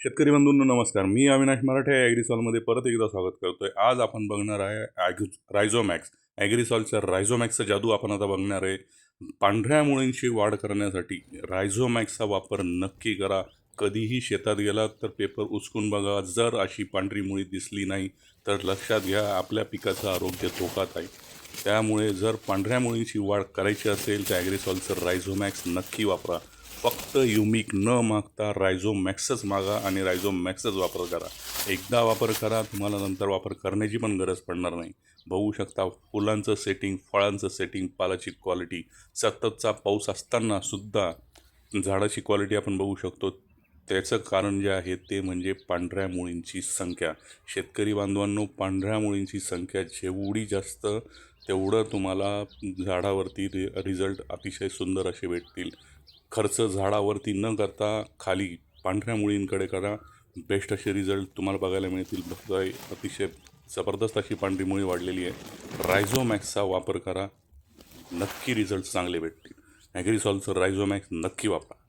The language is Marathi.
शेतकरी बंधूंनो नमस्कार. मी अविनाश मराठे ॲग्रिसॉलमध्ये परत एकदा स्वागत करतोय. आज आपण बघणार आहे ॲग रायझोमॅक्स ॲग्रिसॉलच्या रायझोमॅक्सचा जादू आपण आता बघणार आहे. पांढऱ्या मुळींची वाढ करण्यासाठी रायझोमॅक्सचा वापर नक्की करा. कधीही शेतात गेलात तर पेपर उचकून बघा. जर अशी पांढरी मुळी दिसली नाही तर लक्षात घ्या आपल्या पिकाचं आरोग्य धोकात आहे. त्यामुळे जर पांढऱ्या मुळींची वाढ करायची असेल तर ॲग्रिसॉलचं रायझोमॅक्स नक्की वापरा. फक्त युमिक न मागता रायझोमॅक्सच मागा आणि रायझोमॅक्सच वापर करा. एकदा वापर करा तुम्हाला नंतर वापर करण्याची पण गरज पडणार नाही. बघू शकता फुलांचं सेटिंग फळांचं सेटिंग पालाची क्वालिटी सततचा पाऊस असताना सुद्धा झाडाची क्वालिटी आपण बघू शकतो. त्याचं कारण जे आहे ते म्हणजे पांढऱ्या मुळींची संख्या. शेतकरी बांधवांनो पांढऱ्या मुळींची संख्या जेवढी जास्त तेवढं तुम्हाला झाडावरती रि रिझल्ट अतिशय सुंदर असे भेटतील. खर्च झाडावरती न करता खाली पांढऱ्या मुळींकडे करा. बेस्ट असे रिझल्ट तुम्हाला बघायला मिळतील. बघताय अतिशय जबरदस्त अशी पांढरी मुळी वाढलेली आहे. रायझोमॅक्सचा वापर करा. नक्की रिझल्ट चांगले भेटतील. ॲग्रिसॉलचं रायझोमॅक्स नक्की वापरा.